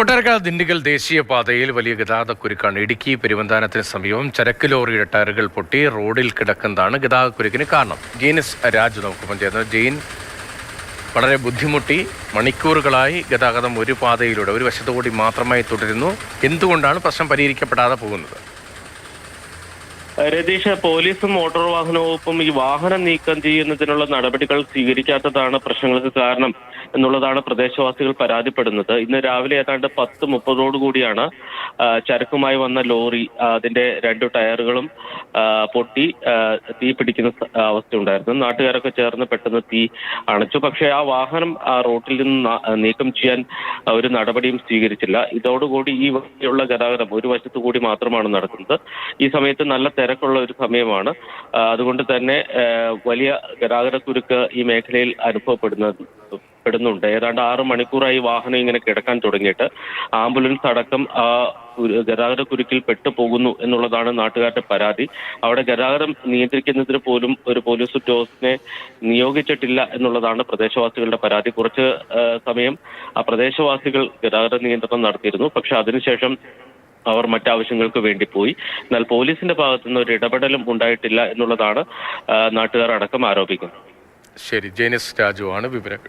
കൊട്ടാരക്കാട് ദിണ്ടിഗൽ ദേശീയപാതയിൽ വലിയ ഗതാഗതക്കുരുക്കാണ്. ഇടുക്കി പെരുവന്താനത്തിന് സമീപം ചരക്ക് ലോറിയുടെ ടയറുകൾ പൊട്ടി റോഡിൽ കിടക്കുന്നതാണ് ഗതാഗതക്കുരുക്കിന് കാരണം. ജീനസ് രാജു നമുക്കൊപ്പം ചേർന്നത് ജെയിൻ വളരെ ബുദ്ധിമുട്ടി മണിക്കൂറുകളായി ഗതാഗതം ഒരു പാതയിലൂടെ ഒരു വശത്തുകൂടി മാത്രമായി തുടരുന്നു. എന്തുകൊണ്ടാണ് പ്രശ്നം പരിഹരിക്കപ്പെടാതെ പോകുന്നത്? രതീഷ് പോലീസും മോട്ടോർ വാഹന വകുപ്പും ഈ വാഹനം നീക്കം ചെയ്യുന്നതിനുള്ള നടപടികൾ സ്വീകരിക്കാത്തതാണ് പ്രശ്നങ്ങൾക്ക് കാരണം എന്നുള്ളതാണ് പ്രദേശവാസികൾ പരാതിപ്പെടുന്നത്. ഇന്ന് രാവിലെ ഏതാണ്ട് പത്ത് മുപ്പതോടുകൂടിയാണ് ചരക്കുമായി വന്ന ലോറി അതിന്റെ രണ്ടു ടയറുകളും പൊട്ടി തീ പിടിക്കുന്ന അവസ്ഥ അവസ്ഥയുണ്ടായിരുന്നു. നാട്ടുകാരൊക്കെ ചേർന്ന് പെട്ടെന്ന് തീ അണച്ചു. പക്ഷേ ആ വാഹനം റോട്ടിൽ നിന്ന് നീക്കം ചെയ്യാൻ ഒരു നടപടിയും സ്വീകരിച്ചില്ല. ഇതോടുകൂടി ഈ വഴിയുള്ള ഗതാഗതം ഒരു വശത്തു കൂടി മാത്രമാണ് നടക്കുന്നത്. ഈ സമയത്ത് നല്ല തിരക്കുള്ള ഒരു സമയമാണ്. അതുകൊണ്ട് തന്നെ വലിയ ഗതാഗതക്കുരുക്ക് ഈ മേഖലയിൽ അനുഭവപ്പെടുന്നത് പെടുന്നുണ്ട്. ഏതാണ്ട് ആറ് മണിക്കൂറായി വാഹനം ഇങ്ങനെ കിടക്കാൻ തുടങ്ങിയിട്ട് ആംബുലൻസ് അടക്കം ആ ഒരു ഗതാഗതക്കുരുക്കിൽ പെട്ടുപോകുന്നു എന്നുള്ളതാണ് നാട്ടുകാരുടെ പരാതി. അവിടെ ഗതാഗതം നിയന്ത്രിക്കുന്നതിന് പോലും ഒരു പോലീസ് ഉദ്യോഗസ്ഥനെ നിയോഗിച്ചിട്ടില്ല എന്നുള്ളതാണ് പ്രദേശവാസികളുടെ പരാതി. കുറച്ച് സമയം ആ പ്രദേശവാസികൾ ഗതാഗത നിയന്ത്രണം നടത്തിയിരുന്നു. പക്ഷെ അതിനുശേഷം അവർ മറ്റാവശ്യങ്ങൾക്ക് വേണ്ടി പോയി. എന്നാൽ പോലീസിന്റെ ഭാഗത്തു നിന്ന് ഒരു ഇടപെടലും ഉണ്ടായിട്ടില്ല എന്നുള്ളതാണ് നാട്ടുകാർ അടക്കം ആരോപിക്കുന്നത്. ശരി ജെയിനസ് രാജുവാണ് വിവരങ്ങൾ.